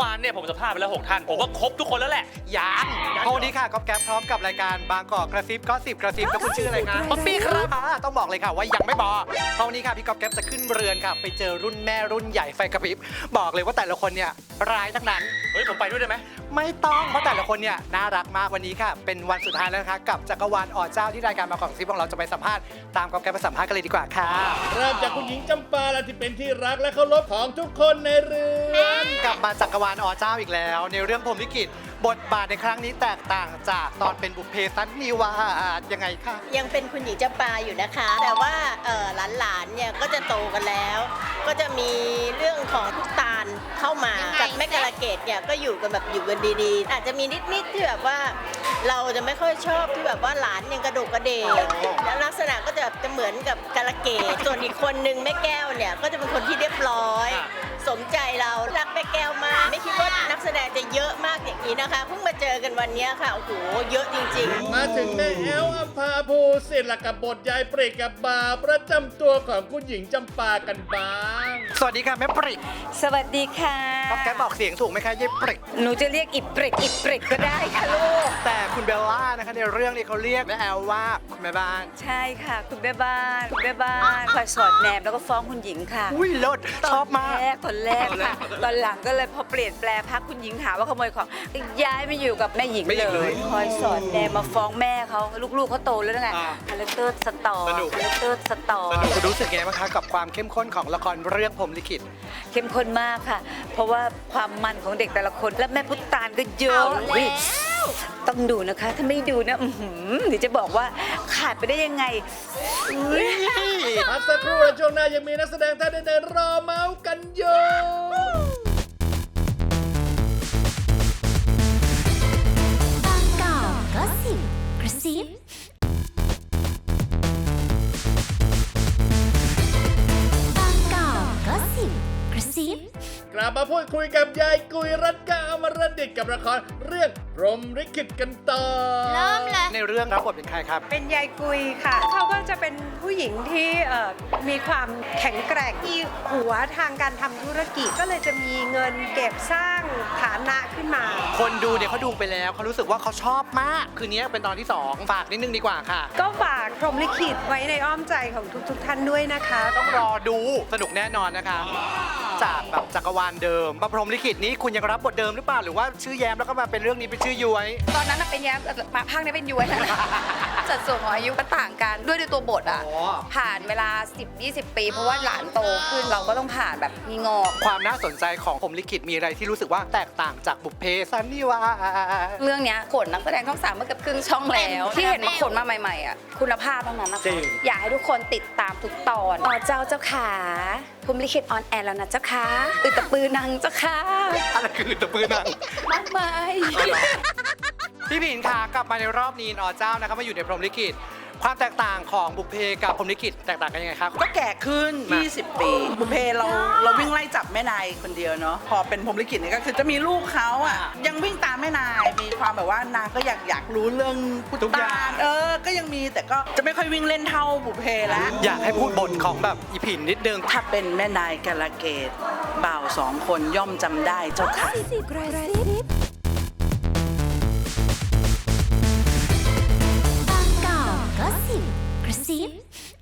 วานเนี่ยผมสัมภาษณ์ไปแล้วหกท่าน ผมว่าครบทุกคนแล้วแหละยังเพราะวันนี้ค่ะก๊อฟแก๊ปพร้อมกับรายการบางกอกกระซิบก็สิบกระซิบแล้วคุณชื่ออะไรคะป๊อปปี้ครับอ่าต้องบอกเลยค่ะว่ายังไม่บอกเพราะวันนี้ค่ะพี่ก๊อฟแก๊ปจะขึ้นเรือนค่ะ ไปเจอรุ่นแม่รุ่นใหญ่ไฟกระพริบบอกเลยว่าแต่ละคนเนี่ยร้ายทั้งนั้น เฮ้ยผมไปด้วยได้ไหม ไม่ต้องเพราะแต่ละคนเนี่ยน่ารักมากวันนี้ค่ะ เป็นวันสุดท้ายแล้วนะคะกับจักรวาลอ่อเจ้าที่รายการบางกอกกระซิบของเราจะไปสัมภาษณ์ตามก๊อฟแก๊ปไปสัมภาษณ์กันเลยดีกว่าค่ะเริ่มจากคุณหญิงจำปาละที่เป็นที่รักและเคารพของทุกคนในเรือนกลับมาจักรวาลอเจ้าอีกแล้ว ในเรื่องพรหมลิขิตบทบาทในครั้งนี้แตกต่างจากตอนเป็นบุพเพสันนิวาสยังไงคะยังเป็นคุณหญิงจำปาอยู่นะคะ แต่ว่าเอ่อหลานๆเนี่ยก็จะโตกันแล้ว ก็จะมีเรื่องของทุกตาลเข้ามากับแม่กาลเกตเนี่ยก็อยู่กันแบบอยู่กันดีๆ อาจจะมีนิดๆที่แบบว่า เราจะไม่ค่อยชอบที่แบบว่าหลานยังกระโดกกระเดกแล้วลักษณะก็จะจะเหมือนกับกาลเกตส่วนอีกคนนึงแม่แก้วเนี่ยก็จะเป็นคนที่เรียบร้อย สมใจเรารักแม่แก้วมากไม่คิดว่านักแสดง จะเยอะมากอย่างนี้นะคะ เพิ่งมาเจอกันวันเนี้ยค่ะ โอ้โห เยอะจริงๆ มาถึงแม่แอลอัมพาภูสิทธิ์ละกับบทยายเปรตกับบาประจำตัวของคุณหญิงจำปากันบ้าง สวัสดีค่ะแม่ปริกสวัสดีค่ะก๊อฟแก๊ปบอกเสียงถูกไหมคะเย่ปริก หนูจะเรียกอิบเปรกอิบเปรกก็ได้ค่ะลูก แต่คุณเบลล่านะคะในเรื่องนี้เขาเรียกแม่แอลว่าคุณแม่บ้าน ใช่ค่ะ คุณแม่บ้านคุณแม่บ้านคอยสอดแนมแล้วก็ฟ้องคุณหญิงค่ะอุ้ยเลิศชอบมากแรกตอนแรกค่ะ ตอนหลังก็เลยพอเปลี่ยนแปลพักคุณหญิงหาว่าขโมยของย้ายมาอยู่กับแม่หญิงแม่หญิงเลเลยยคอยสอนแนมมาฟ้องแม่เขาลูกๆเขาโตแล้วไงอ่าคาแรคเตอร์สตอร์สนุก คาแรคเตอร์สตอร์สนุกคุณรู้สึกไงบ้างคะกับความเข้มข้นของละครเรื่องพรหมลิขิต เข้มข้นมากค่ะ เพราะว่าความมันของเด็กแต่ละคน และแม่พุทธานก็เยอะอุ๊ยต้องดูนะคะ ถ้าไม่ดูนะอื้อหือเดี๋ยวจะบอกว่าขาดไปได้ยังไงพักสักครู่และช่วงหน้ายังมีนักแสดงท่านอื่นๆรอเมาส์กันอยู่ กระซิบางกอกก็สิบกระซิบกลับมาพูดคุยกับยายกุยรัตกาอมรดิตกับละครเรื่องพรหมลิขิตกันต่อ เริ่มเลยในเรื่องรับบทเป็นใครครับ เป็นยายกุยค่ะ เขาก็จะเป็นผู้หญิงที่เอ่อมีความแข็งแกร่งมีหัวทางการทำธุรกิจ ก็เลยจะมีเงินเก็บสร้างฐานะขึ้นมา คนดูเนี่ยเขาดูไปแล้วเขารู้สึกว่าเขาชอบมาก คืนนี้เป็นตอนที่สองฝากนิดนึงดีกว่าค่ะ ก็ฝากพรหมลิขิตไว้ในอ้อมใจของทุก ๆทท่านด้วยนะคะ ต้องรอดูสนุกแน่นอนนะคะ จากแบบจักรวาลเดิมพรหมลิขิตนี้คุณยังรับบทเดิมหรือเปล่าหรือว่าชื่อแย้มแล้วก็มาเป็นเรื่องนี้เป็นชื่อย้วยตอนนั้นน่ะเป็นแย้มแต่มาภาคนี้เป็นย้วยนะ สัดส่วนของอายุก็ต่างกันด้วยในตัวบทอะ อ๋อ ผ่านเวลา 10-20 ปี เพราะว่าหลานโตขึ้นเราก็ต้องผ่านแบบมีงอก ความน่าสนใจของพรหมลิขิตมีอะไรที่รู้สึกว่าแตกต่างจากบุพเพสันนิวาส เรื่องเนี้ยขนนักแสดงช่องสามมาเกือบครึ่งช่องแล้ว ที่เห็นมาขนมาใหม่ๆอะคุณภาพทั้งนั้นนะจริคะงอยากให้ทุกคนติดตามทุกตอนอ๋อเจ้าเจ้าขาภูมิลิขิตออนแอร์แล้วนะเจ้าค่ะตือตะปือนังเจ้าค่ะอะไรคือตะปืนนัง มากมาย พี่ผินค่ะกลับมาในรอบนี้นอเจ้านะคะมาอยู่ในพรหมลิขิต ความแตกต่างของบุพเพกับพรหมลิขิตแตกต่างกันยังไงครับ ก็แก่ขึ้นมา20 ปี บุพเพเราเราวิ่งไล่จับแม่นายคนเดียวเนาะ พอเป็นพรหมลิขิตนี่ก็คือจะมีลูกเขาอะ ยังวิ่งตามแม่นาย มีความแบบว่านางก็อยากอยากรู้เรื่องพุททุกอย่าธางเออ ก็ยังมีแต่ก็จะไม่ค่อยวิ่งเล่นเท่าบุพเพแล้ว อยากให้พูดบทของแบบอีผินนิดนึง ถ้าเป็นแม่นายกาลเกตบ่าวสองคนย่อมจำได้เจ้าค่ะกร